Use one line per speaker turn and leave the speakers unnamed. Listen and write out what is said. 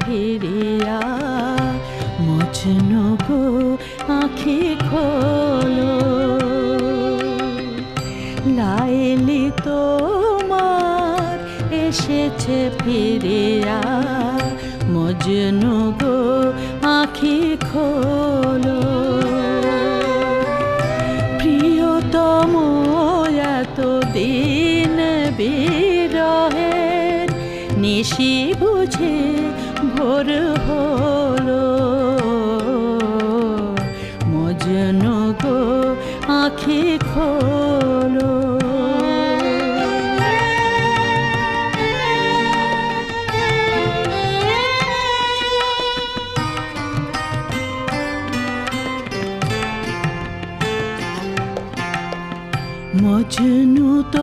ফিরিয়া মজনু গো আখি খোলো। লাইলি তোমার এসেছে ফিরিয়া মজনু গো আখি খোলো। প্রিয়তম এত দিন বিরহের নিশি বুঝে ভোর হলো। মজনু গো আঁখি খোলো। মজনু তো